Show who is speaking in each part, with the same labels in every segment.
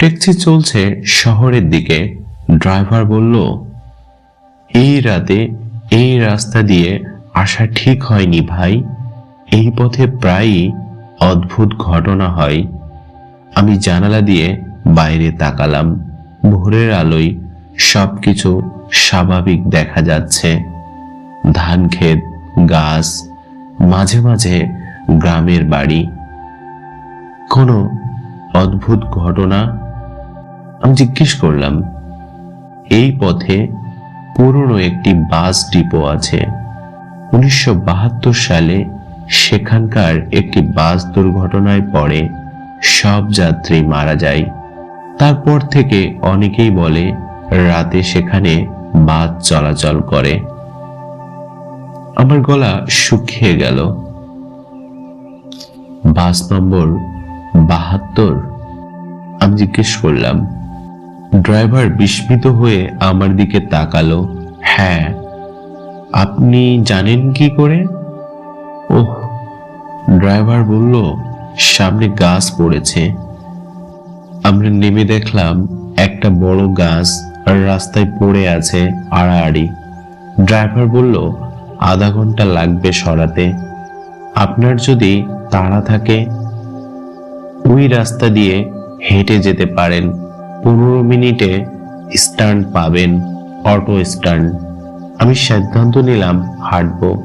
Speaker 1: Taxi চলছে শহরের দিকে। ড্রাইভার বলল, এই রাতে এই রাস্তা দিয়ে আসা ঠিক হয়নি ভাই। এই পথে প্রায়ই অদ্ভুত ঘটনা হয়। আমি জানালা দিয়ে বাইরে তাকালাম। ভোরের আলোয় সব কিছু স্বাভাবিক দেখা যাচ্ছে। ধান ক্ষেত গাছ, মাঝে মাঝে গ্রামের বাড়ি। কোনো অদ্ভুত ঘটনা আমি জিজ্ঞেস করলাম, এই পথে পুরনো একটি বাস ডিপো আছে। উনিশশো বাহাত্তর সালে সেখানকার একটি বাস দুর্ঘটনায় পড়ে সব যাত্রী মারা যায়। তারপর থেকে অনেকেই বলে, রাতে সেখানে বাস চলাচল করে। আমার গলা শুকিয়ে গেল। বাস নম্বর বাহাত্তর। আমি জিজ্ঞেস করলাম ড্রাইভার বিস্মিত হয়ে আমার দিকে তাকালো। হ্যাঁ আপনি জানেন কি করে? ওহ, ড্রাইভার বলল, সামনে গাছ পড়েছে। আমরা নেমে দেখলাম একটা বড় গাছ রাস্তায় পড়ে আছে আড়াআড়ি। ড্রাইভার বলল, আধা ঘণ্টা লাগবে সরাতে। আপনার যদি তাড়া থাকে, ওই রাস্তা দিয়ে হেঁটে যেতে পারেন। পনেরো মিনিটে স্ট্যান্ড পাবেন, অটো স্ট্যান্ড আমি সিদ্ধান্ত নিলাম, হাঁটবো।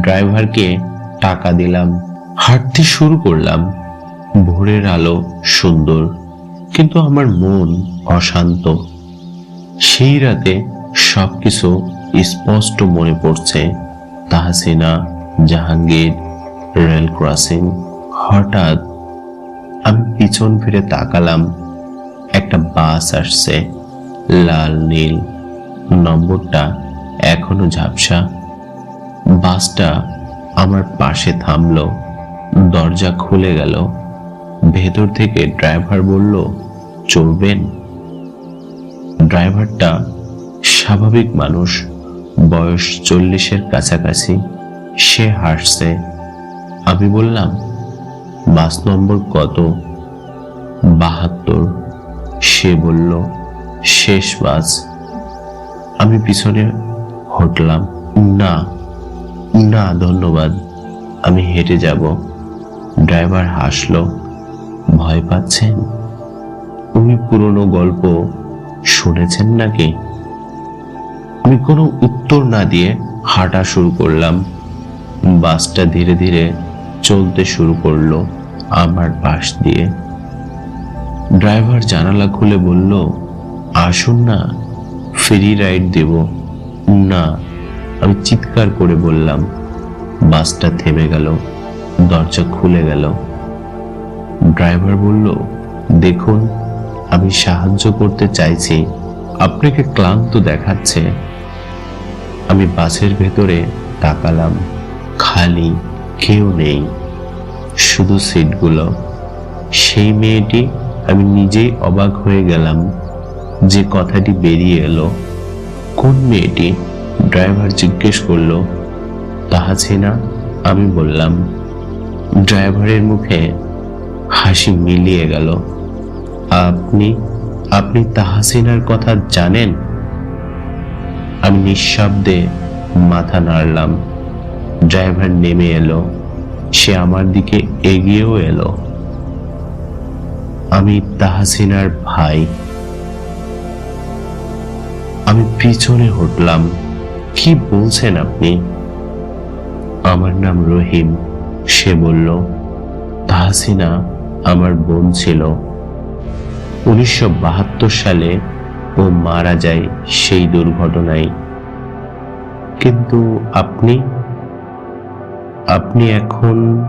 Speaker 1: ড্রাইভারকে টাকা দিলাম। হাঁটতে শুরু করলাম। ভোরের আলো সুন্দর, কিন্তু আমার মন অশান্ত। সেই রাতে সবকিছু স্পষ্ট মনে পড়ছে। Tahsina, Jahangir, rail crossing. হঠাৎ আমি পিছন ফিরে তাকালাম। একটা বাস আসছে। লাল, নীল নম্বরটা এখনও ঝাপসা। বাসটা আমার পাশে থামলো, দরজা খুলে গেল। ভেতর থেকে ড্রাইভার বলল, চলবেন? ড্রাইভারটা স্বাভাবিক মানুষ, বয়স চল্লিশের কাছাকাছি, সে হাসছে। আমি বললাম, বাস নম্বর কত? বাহাত্তর। সে বলল, শেষ বাস আমি পিছনে হটলাম। না না, ধন্যবাদ। আমি হেঁটে যাব। ড্রাইভার হাসলো, ভয় পাচ্ছেন? তুমি পুরনো গল্প শুনেছেন নাকি? আমি কোনো উত্তর না দিয়ে হাঁটা শুরু করলাম। বাসটা ধীরে ধীরে চলতে শুরু করল আমার পাশ দিয়ে। ড্রাইভার জানালা খুলে বলল, আসুন না, ফ্রি রাইড দেব। না, আমি চিৎকার করে বললাম। বাসটা থেমে গেল, দরজা খুলে গেল। ড্রাইভার বলল, দেখুন, আমি সাহায্য করতে চাইছি, আপনাকে ক্লান্ত দেখাচ্ছে। আমি বাসের ভেতরে তাকালাম, খালি কেউ নেই, শুধু সিটগুলো। সেই মেয়েটি আমি নিজেই অবাক হয়ে গেলাম যে কথাটি বেরিয়ে এলো। কোন মেয়েটি? ড্রাইভার জিজ্ঞেস করল করল তাহাছিনা আমি বললাম, ড্রাইভারের মুখে হাসি মিলিয়ে গেল। আপনি আপনি তাহাসিনার কথা জানেন? আমি নিঃশব্দে মাথা নাড়লাম। ড্রাইভার নেমে এলো। সে আমার দিকে এগিয়েও এলো। আমি তাহাসিনার ভাই। আমি পিছনে হটলাম। কি বলছেন আপনি? আমার নাম রহিম। সে বলল, তাহাসিনা আমার বোন ছিল। উনিশশো বাহাত্তর সালে ও মারা যায় সেই দুর্ঘটনায়। কিন্তু আপনি আপনি এখন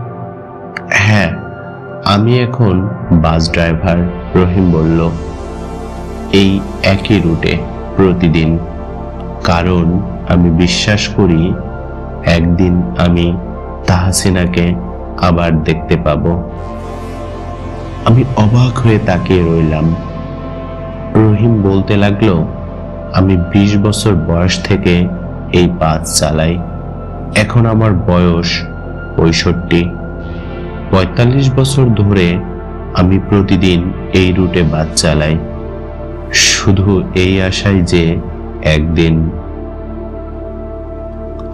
Speaker 1: হ্যাঁ আমি এখন বাস ড্রাইভার, রহিম বলল। এই একই রুটে প্রতিদিন। কারণ আমি বিশ্বাস করি, একদিন আমি তাহাসিনাকে আবার দেখতে পাব। আমি অবাক হয়ে তাকিয়ে রইলাম। রহিম বলতে লাগল, আমি বিশ বছর বয়স থেকে এই বাস চালাই। এখন আমার বয়স পঁয়ষট্টি। পঁয়তাল্লিশ বছর ধরে আমি প্রতিদিন এই রুটে বাস চালাই। শুধু এই আশায় যে একদিন।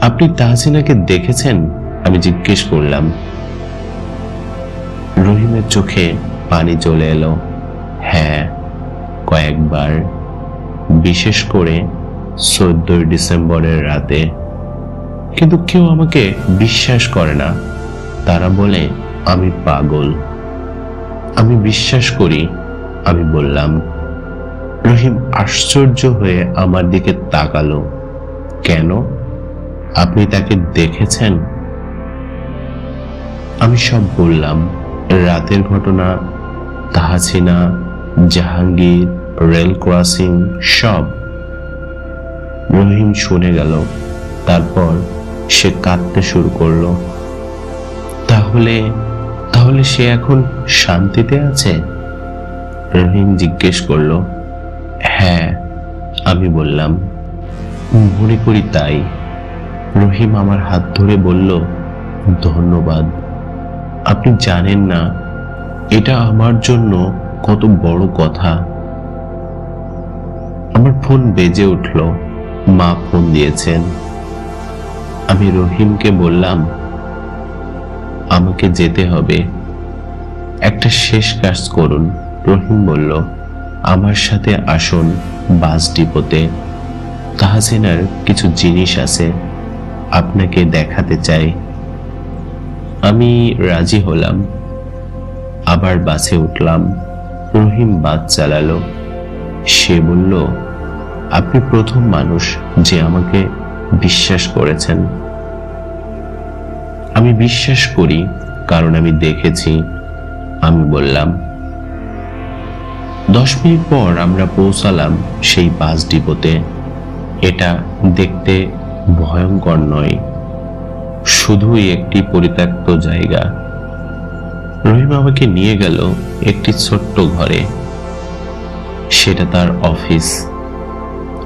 Speaker 1: আপনি তাহসিনাকে দেখেছেন? আমি জিজ্ঞেস করলাম। রহিমের চোখে পানি চলে এলো। হ্যাঁ কয়েকবার। বিশেষ করে চোদ্দই ডিসেম্বরের রাতে। কিন্তু কেউ আমাকে বিশ্বাস করে না। তারা বলে আমি পাগল। আমি বিশ্বাস করি, আমি বললাম, রহিম আশ্চর্য হয়ে আমার দিকে তাকালো। কেন? আপনি তাকে দেখেছেন? আমি সব বললাম, রাতের ঘটনা, তাহাসিনা, জাহাঙ্গীর, রেল ক্রসিং, সব। রহিম শুনে গেল, তারপর সে কাঁদতে শুরু করল। তাহলে তাহলে সে এখন শান্তিতে আছে? রহিম জিজ্ঞেস করল হ্যাঁ আমি বললাম। মনে করি তাই। রহিম আমার হাত ধরে বলল, ধন্যবাদ। আপনি জানেন না, এটা আমার জন্য কত বড় কথা। আমার ফোন বেজে উঠল। মা ফোন দিয়েছেন। আমি রহিমকে বললাম আমাকে যেতে হবে। একটা শেষ কাজ করুন, রহিম বলল। আমার সাথে আসুন বাস ডিপোতে। তাহসিনার কিছু জিনিস আছে, আপনাকে দেখাতে চাই। আমি রাজি হলাম। আবার বাসে উঠলাম। রহিম বাস চালালো। সে বলল, আপনি প্রথম মানুষ যে আমাকে বিশ্বাস করেছেন। আমি বিশ্বাস করি, কারণ আমি দেখেছি, আমি বললাম। দশ মিনিট পর আমরা পৌঁছালাম সেই বাস ডিপোতে। এটা দেখতে ভয়ঙ্কর নয়, শুধুই একটি পরিত্যক্ত জায়গা। রহিম আমাকে নিয়ে গেল একটি ছোট্ট ঘরে। সেটা তার অফিস।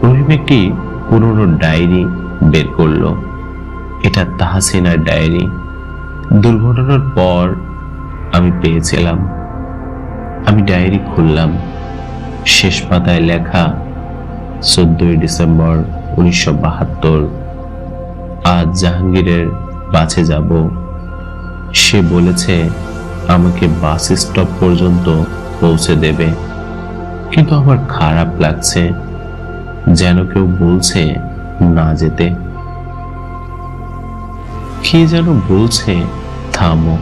Speaker 1: রহিম একটি পুরনো ডায়েরি বের করল। এটা তাহাসিনার ডায়েরি। দুর্ঘটনার পর আমি পেয়েছিলাম। আমি ডায়েরি খুললাম। শেষ পাতায় লেখা, চোদ্দই ডিসেম্বর উনিশশো বাহাত্তর, আজ জাহাঙ্গীরের বাসে যাব। সে বলেছে, আমাকে বাস স্টপ পর্যন্ত পৌঁছে দেবে। কিন্তু আমার খারাপ লাগছে। যেন কেউ বলছে না যেতে। কে যেন বলছে, থামো।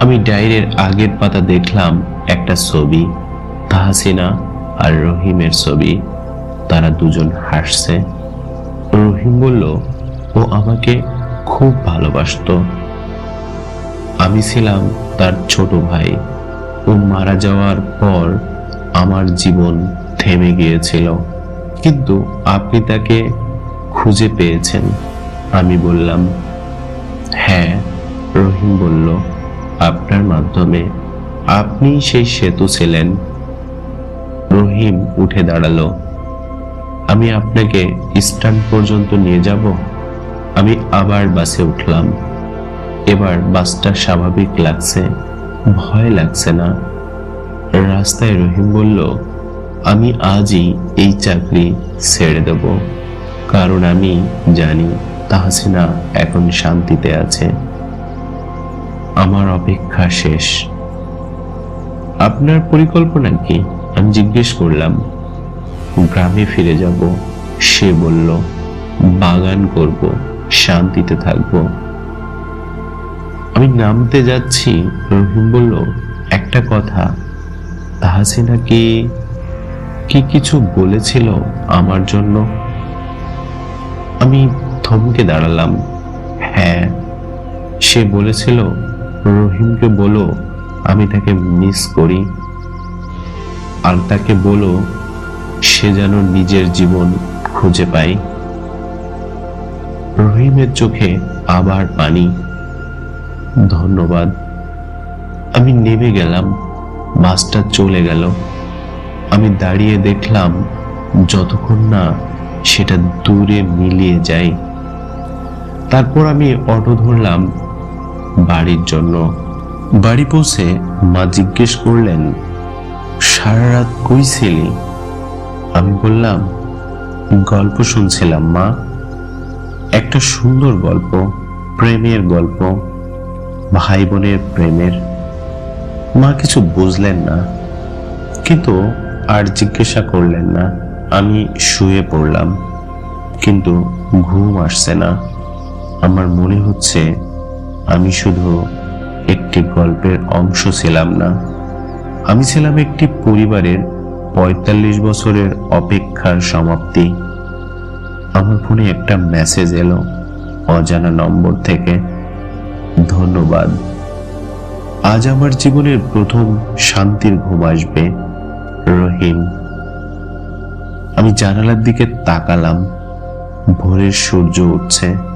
Speaker 1: আমি ডায়েরির আগের পাতা দেখলাম একটা ছবি, তাহাসিনা আর রহিমের ছবি। তারা দুজন হাসছে। রহিম বলল, ও আমাকে খুব ভালোবাসতো। আমি ছিলাম তার ছোট ভাই। ও মারা যাওয়ার পর আমার জীবন থেমে গিয়েছিল। কিন্তু আপনি তাকে খুঁজে পেয়েছেন, আমি বললাম হ্যাঁ রহিম বলল, আপনার মাধ্যমে আপনি সেই সেতু ছিলেন। রহিম উঠে দাঁড়াল, আমি আপনাকে স্ট্যান্ড পর্যন্ত নিয়ে যাব? আমি আবার বাসে উঠলাম। এবার বাসটা স্বাভাবিক লাগছে, ভয় লাগছে না। রাস্তায় রহিম বলল, আমি আজই এই চাকরি ছেড়ে দেব, কারণ আমি জানি তাহসিনা এখন শান্তিতে আছে। আমার অপেক্ষা শেষ। আপনার পরিকল্পনা কি? আমি জিজ্ঞেস করলাম। গ্রামে ফিরে যাব। সে বলল, বাগান করব, শান্তিতে থাকব। আমি নামতে যাচ্ছি। রহিম বলল, একটা কথা। তাহাসিনা কি কি কিছু বলেছিল আমার জন্য? আমি থমকে দাঁড়ালাম। হ্যাঁ সে বলেছিল, রহিমকে বলো, আমি তাকে মিস করি। আর তাকে বলো, সে যেন নিজের জীবন খুঁজে পায়। রহিমের চোখে আবার পানি। ধন্যবাদ। আমি নেমে গেলাম, বাসটা চলে গেল। আমি দাঁড়িয়ে দেখলাম, যতক্ষণ না সেটা দূরে মিলিয়ে যায়। তারপর আমি অটো ধরলাম বাড়ির জন্য। বাড়ি পৌঁছে মা জিজ্ঞেস করলেন, সারা রাত কই ছিলি? আমি বললাম, গল্প শুনছিলাম মা। একটা সুন্দর গল্প, প্রেমের গল্প ভাই বোনের প্রেমের। মা কিছু বুঝলেন না, কিন্তু আর জিজ্ঞাসা করলেন না। আমি শুয়ে পড়লাম, কিন্তু ঘুম আসছে না। আমার মনে হচ্ছে আমি শুধু একটি গল্পের অংশ ছিলাম না। আমি ছিলাম একটি পরিবারের পঁয়তাল্লিশ বছরের অপেক্ষার সমাপ্তি। আমার ফোনে একটা মেসেজ এলো অজানা নম্বর থেকে। ধন্যবাদ। আজ আমার জীবনের প্রথম শান্তির ঘুম আসবে, রহিম। আমি জানালার দিকে তাকালাম, ভোরের সূর্য উঠছে।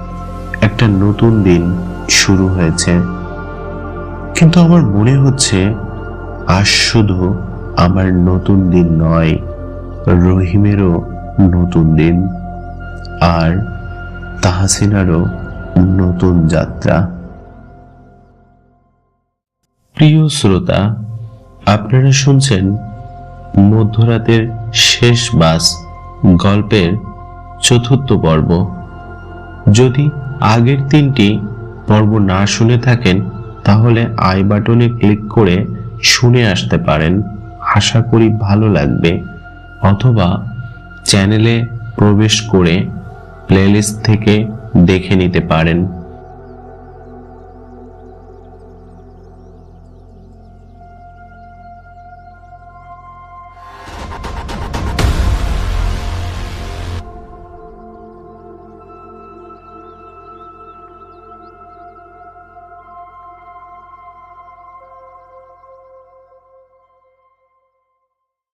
Speaker 1: একটা নতুন দিন শুরু হয়েছে। কিন্তু আমার মনে হচ্ছে আজ শুধু আমার নতুন দিন নয়, রহিমেরও নতুন দিন আর তাহাসিনারও নতুন যাত্রা। প্রিয় শ্রোতা, আপনারা শুনছেন মধ্যরাতের শেষ বাস গল্পের চতুর্থ পর্ব। যদি আগের তিনটি পর্ব না শুনে থাকেন, তাহলে আই বাটনে ক্লিক করে শুনে আসতে পারেন। আশা করি ভালো লাগবে। অথবা চ্যানেলে প্রবেশ করে প্লেলিস্ট থেকে দেখে নিতে পারেন।